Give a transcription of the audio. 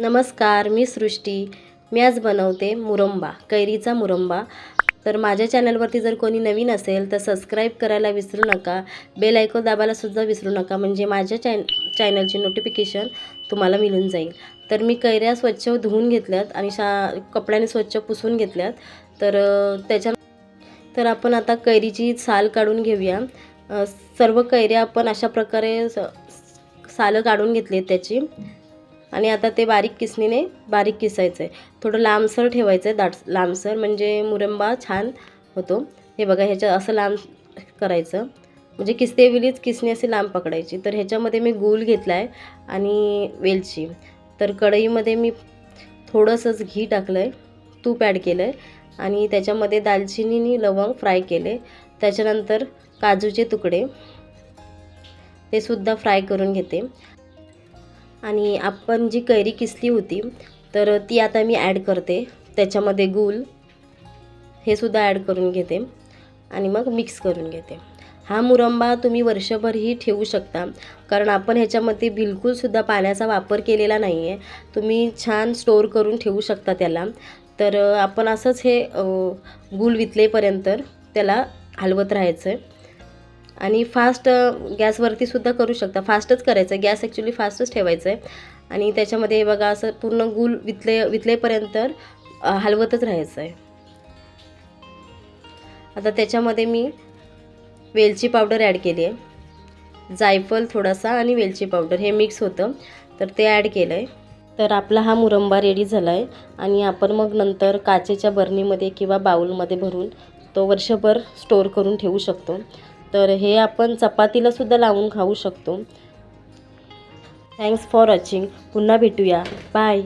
नमस्कार मी सृष्टी. मी आज बनवते मुरंबा कैरीचा मुरंबा. तर माझ्या चॅनलवरती जर कोणी नवीन असेल तर सबस्क्राईब करायला विसरू नका. बेल ऐकून दाबायलासुद्धा विसरू नका. म्हणजे माझ्या चॅन चॅनलची नोटिफिकेशन तुम्हाला मिळून जाईल. तर मी कैऱ्या स्वच्छ धुवून घेतल्यात आणि शा कपड्याने स्वच्छ पुसून घेतल्यात. तर त्याच्या तर आपण आता कैरीची साल काढून घेऊया. सर्व कैऱ्या आपण अशा प्रकारे स सालं काढून घेतली आहेत त्याची. आणि आता ते बारीक किसणीने बारीक किसायचं आहे थोडं लांबसर ठेवायचं आहे दाट लांबसर म्हणजे मुरंबा छान होतो. हे बघा ह्याच्या असं लांब करायचं. म्हणजे किसतेवेलीच किसणी अशी लांब पकडायची. तर ह्याच्यामध्ये मी गूळ घेतला आहे आणि वेलची. तर कढईमध्ये मी थोडंसंच घी टाकलं आहे तूप ॲड केलं आहे आणि त्याच्यामध्ये दालचिनी लवंग फ्राय केले. त्याच्यानंतर काजूचे तुकडे ते सुद्धा फ्राय करून घेते. आणि आपण जी कैरी किसली होती तर ती आता मी ॲड करते. त्याच्यामध्ये गूळ हे सुद्धा ॲड करून घेते आणि मग मिक्स करून घेते. हा मुरंबा तुम्ही वर्षभरही ठेवू शकता कारण आपण ह्याच्यामध्ये बिलकुलसुद्धा पाण्याचा वापर केलेला नाही आहे तुम्ही छान स्टोअर करून ठेवू शकता त्याला. तर आपण असंच हे गुल गूळ वितलेपर्यंत त्याला हलवत राहायचं आहे आणि फास्ट गॅसवरती सुद्धा करू शकता. फास्टच करायचं. आहे गॅस ॲक्च्युली फास्टच ठेवायचं आहे आणि त्याच्यामध्ये बघा असं पूर्ण गूळ वितले वितलेपर्यंत हलवतच राहायचं आहे आता त्याच्यामध्ये मी वेलची पावडर ॲड केली आहे जायफळ थोडासा आणि वेलची पावडर. हे मिक्स होतं. तर ते ॲड केलं आहे तर आपला हा मुरंबा रेडी झाला आहे आणि आपण मग नंतर काचेच्या बरणीमध्ये किंवा बाऊलमध्ये भरून तो वर्षभर स्टोअर करून ठेवू शकतो. तर हे आपण चपातीला सुद्धा लावून खाऊ शकतो. थँक्स फॉर वॉचिंग पुन्हा भेटूया. बाय